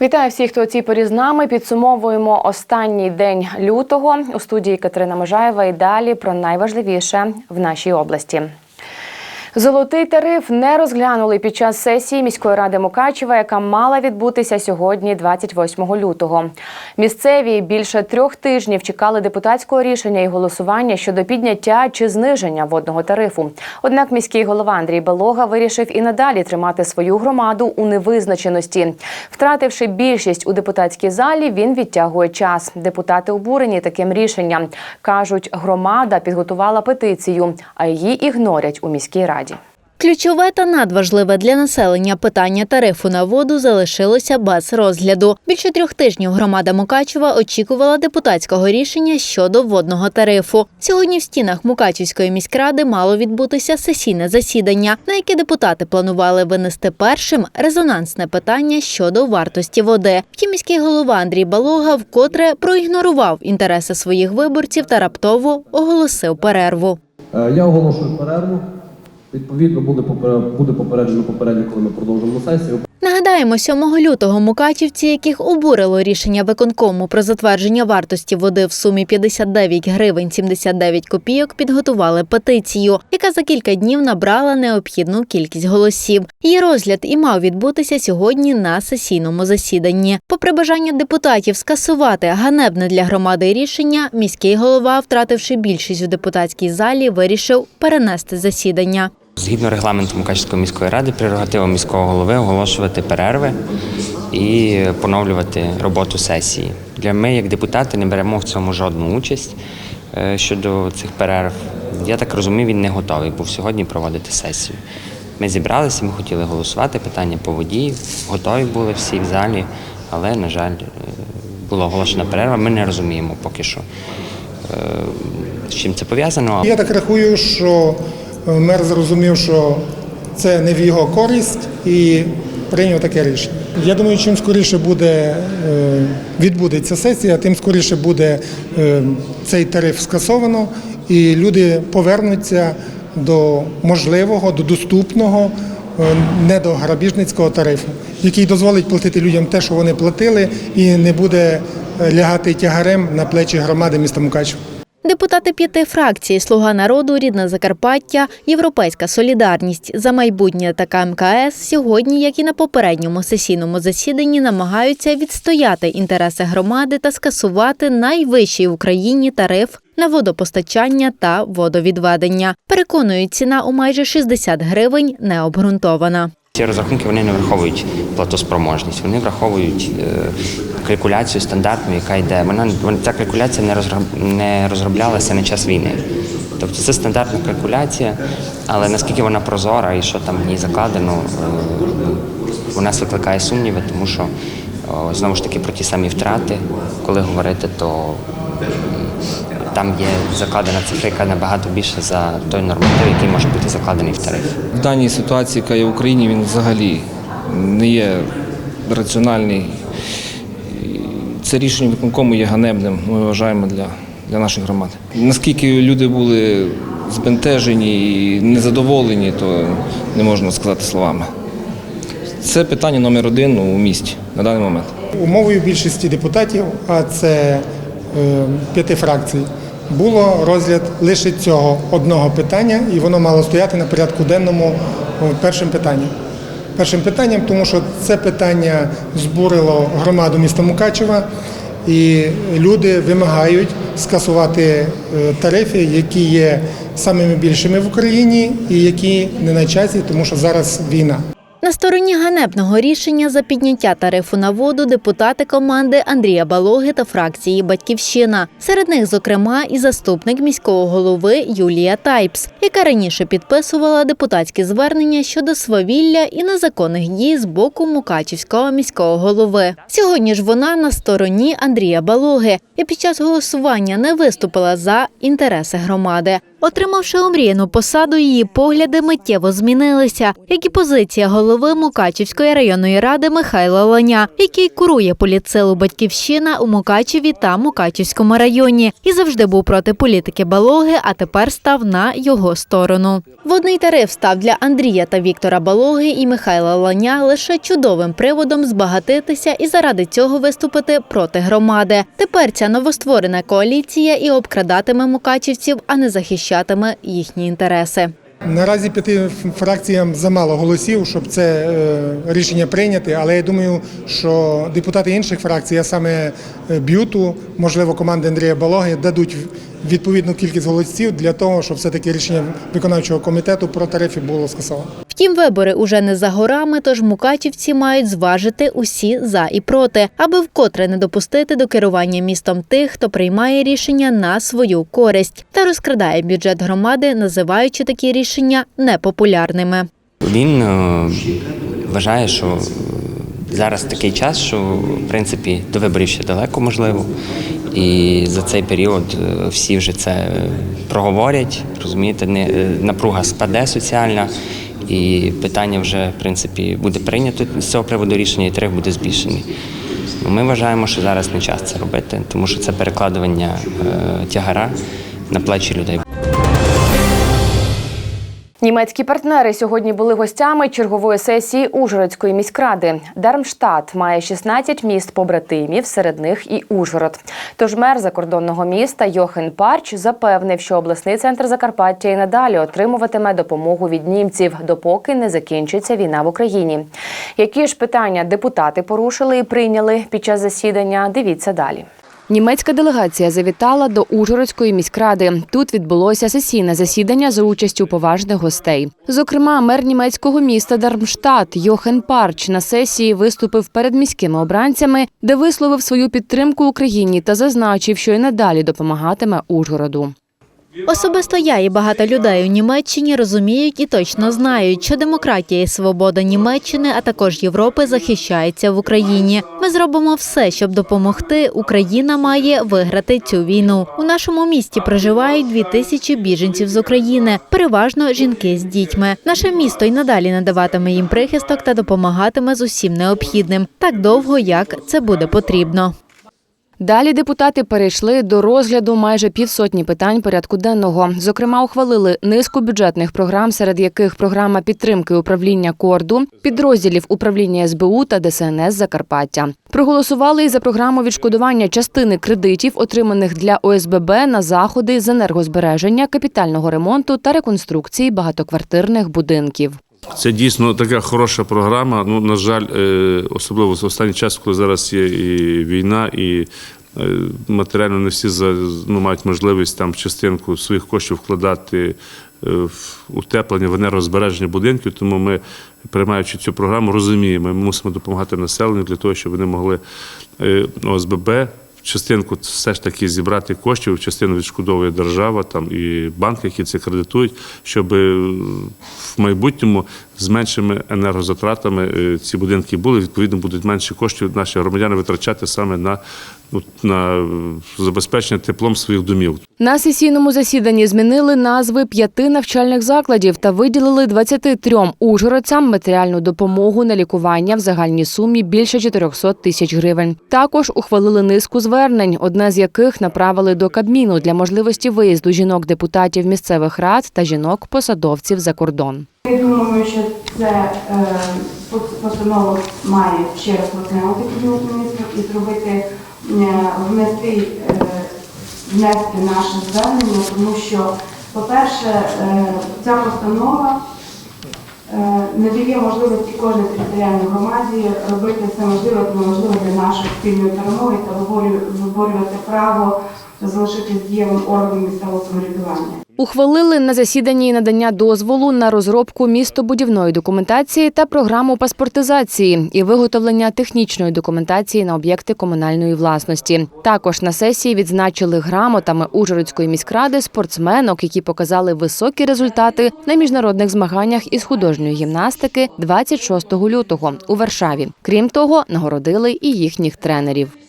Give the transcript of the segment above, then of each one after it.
Вітаю всіх, хто у цій порі з нами. Підсумовуємо останній день лютого у студії Катерина Можаєва. І далі про найважливіше в нашій області. Золотий тариф не розглянули під час сесії міської ради Мукачева, яка мала відбутися сьогодні, 28 лютого. Місцеві більше трьох тижнів чекали депутатського рішення і голосування щодо підняття чи зниження водного тарифу. Однак міський голова Андрій Белога вирішив і надалі тримати свою громаду у невизначеності. Втративши більшість у депутатській залі, він відтягує час. Депутати обурені таким рішенням. кажуть, громада підготувала петицію, а її ігнорять у міській раді. Ключове та надважливе для населення питання тарифу на воду залишилося без розгляду. Більше трьох тижнів громада Мукачева очікувала депутатського рішення щодо водного тарифу. Сьогодні в стінах Мукачівської міськради мало відбутися сесійне засідання, на яке депутати планували винести першим резонансне питання щодо вартості води. Втім, міський голова Андрій Балога вкотре проігнорував інтереси своїх виборців та раптово оголосив перерву. Е, Я оголошую перерву. Відповідно, буде буде попереджено попередньо, коли ми продовжимо сесію. Нагадаємо, 7 лютого мукачівці, яких обурило рішення виконкому про затвердження вартості води в сумі 59 гривень 79 копійок, підготували петицію, яка за кілька днів набрала необхідну кількість голосів. Її розгляд і мав відбутися сьогодні на сесійному засіданні. Попри бажання депутатів скасувати ганебне для громади рішення, міський голова, втративши більшість у депутатській залі, вирішив перенести засідання. Згідно регламенту Мукачівської міської ради, прерогатива міського голови оголошувати перерви і поновлювати роботу сесії. Для ми, як депутати, не беремо в цьому жодну участь е, щодо цих перерв. Я так розумію, він не готовий був сьогодні проводити сесію. Ми зібралися, ми хотіли голосувати, питання по воді, готові були всі в залі, але, на жаль, е, була оголошена перерва. Ми не розуміємо поки що, е, з чим це пов'язано. Я так рахую, що мер зрозумів, що це не в його користь і прийняв таке рішення. Я думаю, чим скоріше буде е, відбудеться сесія, тим скоріше буде е, цей тариф скасовано, і люди повернуться до можливого, до доступного, е, не до грабіжницького тарифу, який дозволить платити людям те, що вони платили, і не буде е, лягати тягарем на плечі громади міста Мукачева. Депутати п'яти фракцій Слуга народу, Рідне Закарпаття, Європейська солідарність за майбутнє та КМКС сьогодні, як і на попередньому сесійному засіданні, намагаються відстояти інтереси громади та скасувати найвищий в Україні тариф на водопостачання та водовідведення. Переконують, ціна у майже 60 гривень не обґрунтована. Ці розрахунки вони не враховують платоспроможність, вони враховують е, калькуляцію стандартну, яка йде. Вона ця калькуляція не розроб, не розроблялася на час війни. Тобто це стандартна калькуляція, але наскільки вона прозора і що там в ній закладено, е, у нас викликає сумніви, тому що знову ж таки про ті самі втрати, коли говорити, то там є закладена цифра, яка набагато більше за той норматив, який може бути закладений в тариф. В даній ситуації, яка є в Україні, він взагалі не є раціональний. Це рішення виконкому є ганебним, ми вважаємо для, для наших громад. Наскільки люди були збентежені і незадоволені, то не можна сказати словами. Це питання номер один у місті на даний момент. Умовою більшості депутатів, а це е, п'яти фракцій, було розгляд лише цього одного питання, і воно мало стояти на порядку денному першим питанням. Першим питанням, тому що це питання збурило громаду міста Мукачева, і люди вимагають скасувати е, тарифи, які є самими більшими в Україні і які не на часі, тому що зараз війна. На стороні ганебного рішення за підняття тарифу на воду депутати команди Андрія Балоги та фракції Батьківщина. Серед них, зокрема, і заступник міського голови Юлія Тайпс, яка раніше підписувала депутатські звернення щодо свавілля і незаконних дій з боку Мукачівського міського голови. Сьогодні ж вона на стороні Андрія Балоги і під час голосування не виступила за інтереси громади. Отримавши омріяну посаду, її погляди миттєво змінилися, як і позиція голови Мукачівської районної ради Михайла Ланя, який курує політсилу Батьківщина у Мукачеві та Мукачівському районі, і завжди був проти політики Балоги, а тепер став на його сторону. Водний тариф став для Андрія та Віктора Балоги і Михайла Ланя лише чудовим приводом збагатитися і заради цього виступити проти громади. Тепер ця новостворена коаліція і обкрадатиме мукачівців, а не захищатиме їхні інтереси. Наразі п'яти фракціям замало голосів, щоб це е, рішення прийняти. Але я думаю, що депутати інших фракцій, а саме Б'юту, можливо, команди Андрія Балоги, дадуть відповідну кількість голосів для того, щоб все-таки рішення виконавчого комітету про тарифи було скасовано. Втім, вибори уже не за горами, тож мукачівці мають зважити усі за і проти, аби вкотре не допустити до керування містом тих, хто приймає рішення на свою користь та розкрадає бюджет громади, називаючи такі рішення непопулярними. Він е, вважає, що зараз такий час, що в принципі до виборів ще далеко можливо. І за цей період е, всі вже це проговорять. Розумієте, не, е, напруга спаде соціальна, і питання вже в принципі буде прийнято з цього приводу рішення, і тариф буде збільшений. Ну, Ми вважаємо, що зараз не час це робити, тому що це перекладування е, тягара на плечі людей. Німецькі партнери сьогодні були гостями чергової сесії Ужгородської міськради. Дармштадт має 16 міст побратимів, серед них і Ужгород. Тож мер закордонного міста Йохен Парч запевнив, що обласний центр Закарпаття і надалі отримуватиме допомогу від німців, допоки не закінчиться війна в Україні. Які ж питання депутати порушили і прийняли під час засідання? Дивіться далі. Німецька делегація завітала до Ужгородської міськради. Тут відбулося сесійне засідання за участю поважних гостей. Зокрема, мер німецького міста Дармштадт Йохен Парч на сесії виступив перед міськими обранцями, де висловив свою підтримку Україні та зазначив, що й надалі допомагатиме Ужгороду. Особисто я і багато людей у Німеччині розуміють і точно знають, що демократія і свобода Німеччини, а також Європи, захищається в Україні. Ми зробимо все, щоб допомогти. Україна має виграти цю війну. У нашому місті проживають дві тисячі біженців з України, переважно жінки з дітьми. Наше місто й надалі надаватиме їм прихисток та допомагатиме з усім необхідним так довго, як це буде потрібно. Далі депутати перейшли до розгляду майже півсотні питань порядку денного. Зокрема, ухвалили низку бюджетних програм, серед яких програма підтримки управління корду, підрозділів управління СБУ та ДСНС Закарпаття. Проголосували і за програму відшкодування частини кредитів, отриманих для ОСББ на заходи з енергозбереження, капітального ремонту та реконструкції багатоквартирних будинків. Це дійсно така хороша програма. Ну, на жаль, е, особливо в останній час, коли зараз є і війна, і е, матеріально не всі ну, мають можливість там частинку своїх коштів вкладати е, в утеплення, в енергозбереження будинків. Тому ми, приймаючи цю програму, розуміємо, ми мусимо допомагати населенню для того, щоб вони могли ОСББ частинку все ж таки зібрати коштів, частину відшкодовує держава там і банки, які це кредитують, щоб е, в майбутньому з меншими енергозатратами е, ці будинки були. Відповідно, будуть менше коштів наші громадяни витрачати саме на, ну, на е, забезпечення теплом своїх домів. На сесійному засіданні змінили назви п'яти навчальних закладів та виділили 23 ужгородцям матеріальну допомогу на лікування в загальній сумі більше 400 тисяч гривень. Також ухвалили низку звернень, одне з яких направили до Кабміну для можливості виїзду жінок-депутатів місцевих рад та жінок-посадовців за кордон. Я думаю, що це е, постанова має ще раз розглянути кабінет і зробити е, внести, е, внести наше звернення, тому що, по-перше, е, ця постанова не дає можливості кожній територіальній громаді робити все можливе неможливе для нашої спільної перемоги та виборю- виборювати право залишитись дієвим органом місцевого самоврядування. Ухвалили на засіданні надання дозволу на розробку містобудівної документації та програму паспортизації і виготовлення технічної документації на об'єкти комунальної власності. Також на сесії відзначили грамотами Ужгородської міськради спортсменок, які показали високі результати на міжнародних змаганнях із художньої гімнастики 26 лютого у Варшаві. Крім того, нагородили і їхніх тренерів.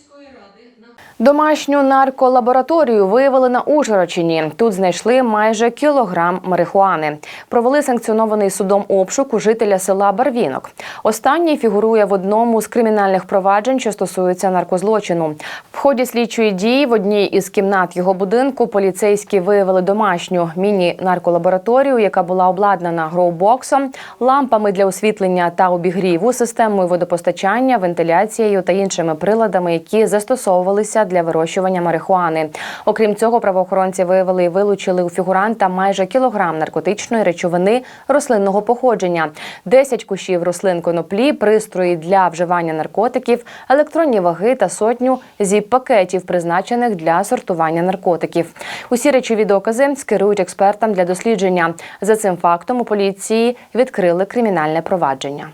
Домашню нарколабораторію виявили на Ужгородщині. Тут знайшли майже кілограм марихуани. Провели санкціонований судом обшук у жителя села Барвінок. Останній фігурує в одному з кримінальних проваджень, що стосуються наркозлочину. В ході слідчої дії в одній із кімнат його будинку поліцейські виявили домашню міні-нарколабораторію, яка була обладнана гроубоксом, лампами для освітлення та обігріву, системою водопостачання, вентиляцією та іншими приладами, які застосовувалися для вирощування марихуани. Окрім цього, правоохоронці виявили і вилучили у фігуранта майже кілограм наркотичної речовини рослинного походження, 10 кущів рослин коноплі, пристрої для вживання наркотиків, електронні ваги та сотню зіп-пакетів, призначених для сортування наркотиків. Усі речові докази скерують експертам для дослідження. За цим фактом у поліції відкрили кримінальне провадження.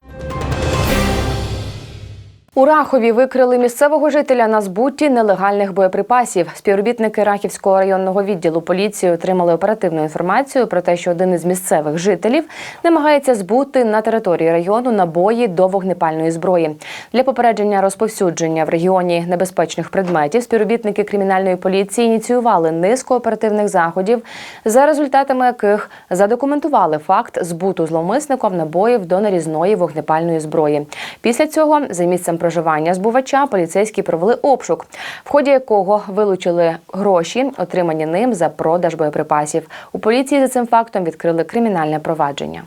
У Рахові викрили місцевого жителя на збутті нелегальних боєприпасів. Співробітники Рахівського районного відділу поліції отримали оперативну інформацію про те, що один із місцевих жителів намагається збути на території району набої до вогнепальної зброї. Для попередження розповсюдження в регіоні небезпечних предметів співробітники кримінальної поліції ініціювали низку оперативних заходів, за результатами яких задокументували факт збуту зловмисником набоїв до нарізної вогнепальної зброї. Після цього за місцем проживання збувача поліцейські провели обшук, в ході якого вилучили гроші, отримані ним за продаж боєприпасів. У поліції за цим фактом відкрили кримінальне провадження.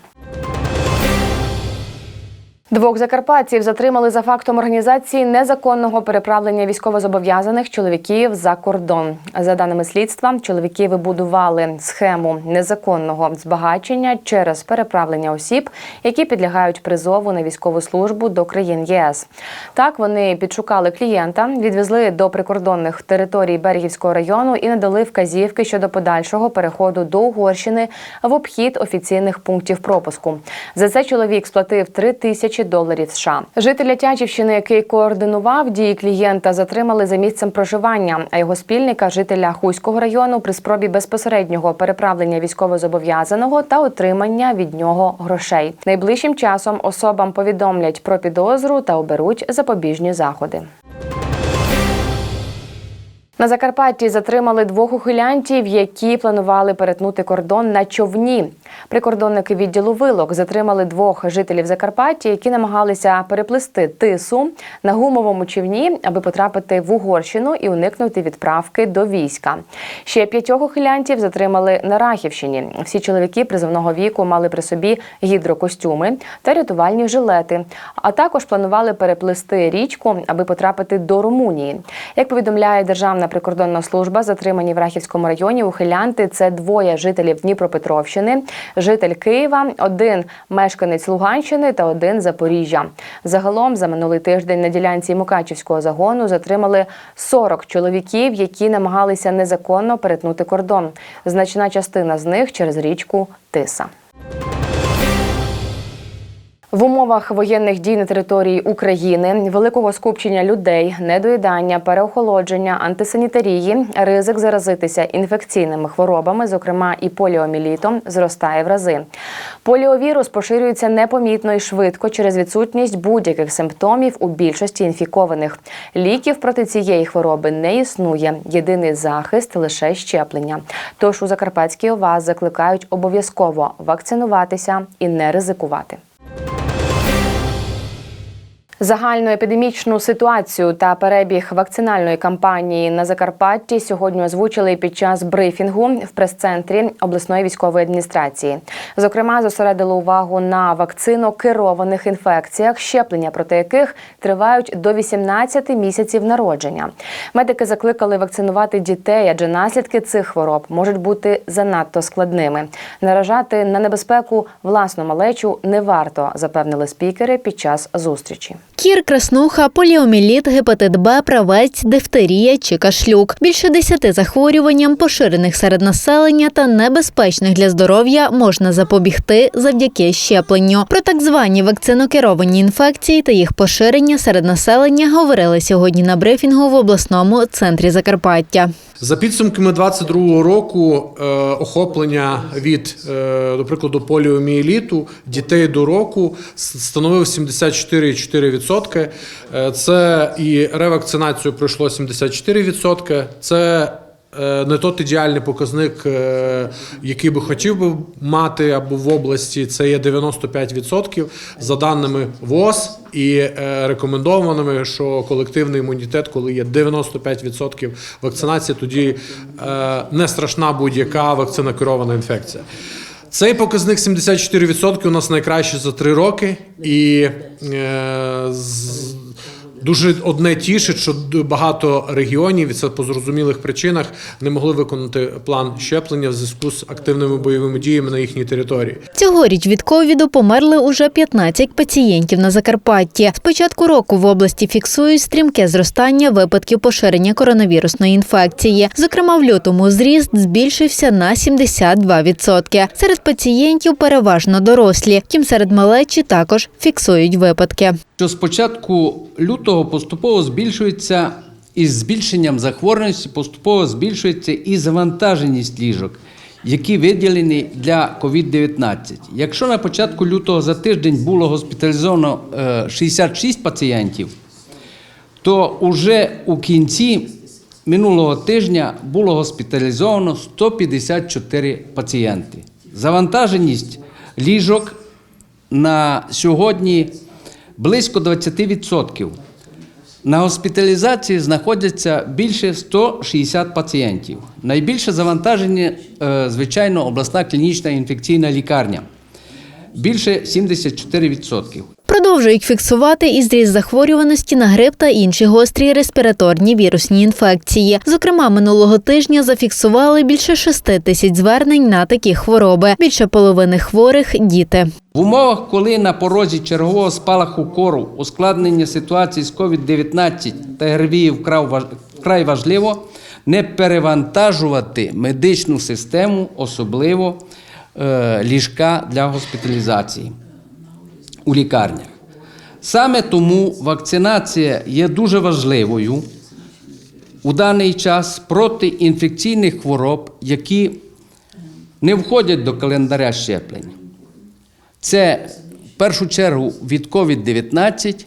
Двох закарпатців затримали за фактом організації незаконного переправлення військовозобов'язаних чоловіків за кордон. За даними слідства, чоловіки вибудували схему незаконного збагачення через переправлення осіб, які підлягають призову на військову службу до країн ЄС. Так вони підшукали клієнта, відвезли до прикордонних територій Берегівського району і надали вказівки щодо подальшого переходу до Угорщини в обхід офіційних пунктів пропуску. За це чоловік сплатив 3 тисячі доларів США. Жителя Тячівщини, який координував дії клієнта, затримали за місцем проживання. А його спільника, жителя Хуського району, при спробі безпосереднього переправлення військовозобов'язаного та отримання від нього грошей. Найближчим часом особам повідомлять про підозру та оберуть запобіжні заходи. На Закарпатті затримали двох ухилянтів, які планували перетнути кордон на човні. Прикордонники відділу вилок затримали двох жителів Закарпаття, які намагалися переплисти тису на гумовому човні, аби потрапити в Угорщину і уникнути відправки до війська. Ще п'ятьох ухилянтів затримали на Рахівщині. Всі чоловіки призовного віку мали при собі гідрокостюми та рятувальні жилети, а також планували переплисти річку, аби потрапити до Румунії. Як повідомляє Державна прикордонна служба, затримані в Рахівському районі ухилянти це двоє жителів Дніпропетровщини, житель Києва, один мешканець Луганщини та один Запоріжжя. Загалом за минулий тиждень на ділянці Мукачівського загону затримали 40 чоловіків, які намагалися незаконно перетнути кордон. Значна частина з них через річку Тиса. В умовах воєнних дій на території України, великого скупчення людей, недоїдання, переохолодження, антисанітарії, ризик заразитися інфекційними хворобами, зокрема і поліомілітом, зростає в рази. Поліовірус поширюється непомітно і швидко через відсутність будь-яких симптомів у більшості інфікованих. Ліків проти цієї хвороби не існує. Єдиний захист лише щеплення. Тож у Закарпатській ОВА закликають обов'язково вакцинуватися і не ризикувати. Загальну епідемічну ситуацію та перебіг вакцинальної кампанії на Закарпатті сьогодні озвучили під час брифінгу в прес-центрі обласної військової адміністрації. Зокрема, зосередили увагу на вакцинокерованих інфекціях, щеплення проти яких тривають до 18 місяців народження. Медики закликали вакцинувати дітей, адже наслідки цих хвороб можуть бути занадто складними. Наражати на небезпеку власну малечу не варто, запевнили спікери під час зустрічі. Кір, краснуха, поліоміліт, гепатит Б, правець, дифтерія чи кашлюк. Більше десяти захворюванням, поширених серед населення та небезпечних для здоров'я, можна запобігти завдяки щепленню. Про так звані вакцинокеровані інфекції та їх поширення серед населення говорили сьогодні на брифінгу в обласному центрі Закарпаття. За підсумками 22 року е, охоплення від, е, до прикладу, поліоміеліту дітей до року становив 74,4%. Е, Це і ревакцинацію пройшло 74%. Це не тот ідеальний показник, е, який би хотів би мати або в області. Це є 95% за даними ВОЗ і е, рекомендованими, що колективний імунітет, коли є 95% вакцинації, тоді е, не страшна будь-яка вакцина керована інфекція. Цей показник 74% у нас найкращий за три роки, і е, з- дуже одне тішить, що багато регіонів, це по зрозумілих причинах, не могли виконати план щеплення в зв'язку з активними бойовими діями на їхній території. Цьогоріч від ковіду померли уже 15 пацієнтів на Закарпатті. З початку року в області фіксують стрімке зростання випадків поширення коронавірусної інфекції. Зокрема, в лютому зріст збільшився на 72%. Серед пацієнтів переважно дорослі, втім серед малечі також фіксують випадки. Що з початку лютого поступово збільшується із збільшенням захворюваності, поступово збільшується і завантаженість ліжок, які виділені для COVID-19. Якщо на початку лютого за тиждень було госпіталізовано е, 66 пацієнтів, то уже у кінці минулого тижня було госпіталізовано 154 пацієнти. Завантаженість ліжок на сьогодні близько 20%. На госпіталізації знаходяться більше 160 пацієнтів. Найбільше завантаження, е, звичайно, обласна клінічна інфекційна лікарня. Більше 74%. Продовжують фіксувати і зріст захворюваності на грип та інші гострі респіраторні вірусні інфекції. Зокрема, минулого тижня зафіксували більше 6 тисяч звернень на такі хвороби. Більше половини хворих діти. В умовах, коли на порозі чергового спалаху кору ускладнення ситуації з COVID-19 та ГРВІ вкрай важливо не перевантажувати медичну систему, особливо е, ліжка для госпіталізації у лікарнях. Саме тому вакцинація є дуже важливою у даний час проти інфекційних хвороб, які не входять до календаря щеплень. Це в першу чергу від COVID-19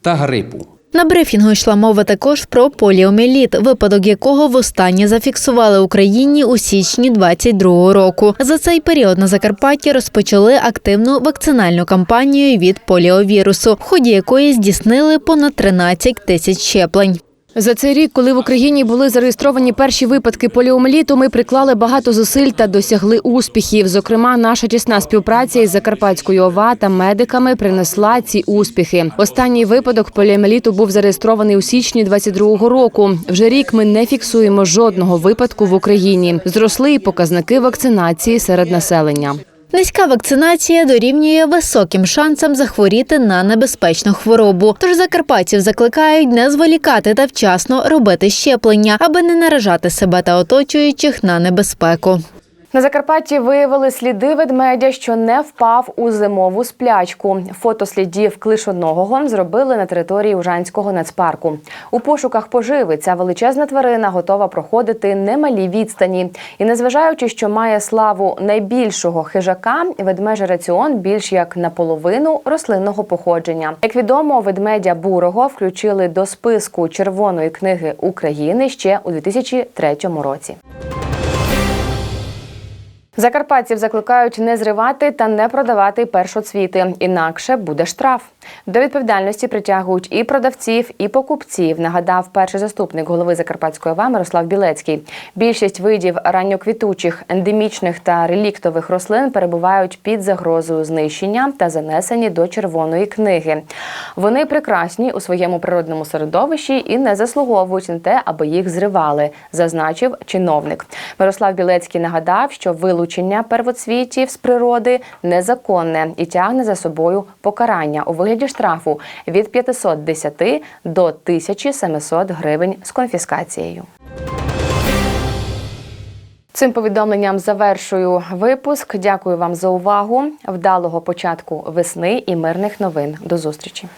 та грипу. На брифінгу йшла мова також про поліоміеліт, випадок якого востаннє зафіксували Україні у січні 22 року. За цей період на Закарпатті розпочали активну вакцинальну кампанію від поліовірусу, в ході якої здійснили понад 13 тисяч щеплень. За цей рік, коли в Україні були зареєстровані перші випадки поліомеліту, ми приклали багато зусиль та досягли успіхів. Зокрема, наша тісна співпраця із Закарпатською ОВА та медиками принесла ці успіхи. Останній випадок поліомеліту був зареєстрований у січні 22-го року. Вже рік ми не фіксуємо жодного випадку в Україні. Зросли і показники вакцинації серед населення. Низька вакцинація дорівнює високим шансам захворіти на небезпечну хворобу. Тож закарпатців закликають не зволікати та вчасно робити щеплення, аби не наражати себе та оточуючих на небезпеку. На Закарпатті виявили сліди ведмедя, що не впав у зимову сплячку. Фото слідів клишоногого зробили на території Ужанського нацпарку. У пошуках поживи ця величезна тварина готова проходити немалі відстані. І незважаючи, що має славу найбільшого хижака, ведмежий раціон більш як наполовину рослинного походження. Як відомо, ведмедя бурого включили до списку Червоної книги України ще у 2003 році. Закарпатців закликають не зривати та не продавати першоцвіти, інакше буде штраф. До відповідальності притягують і продавців, і покупців. Нагадав перший заступник голови Закарпатської ОВА Мирослав Білецький. Більшість видів ранньоквітучих, ендемічних та реліктових рослин перебувають під загрозою знищення та занесені до червоної книги. Вони прекрасні у своєму природному середовищі і не заслуговують на те, аби їх зривали, зазначив чиновник. Мирослав Білецький нагадав, що вилучення первоцвітів з природи незаконне і тягне за собою покарання у вигляді штрафу від 510 до 1700 гривень з конфіскацією. Цим повідомленням завершую випуск. Дякую вам за увагу. Вдалого початку весни і мирних новин. До зустрічі.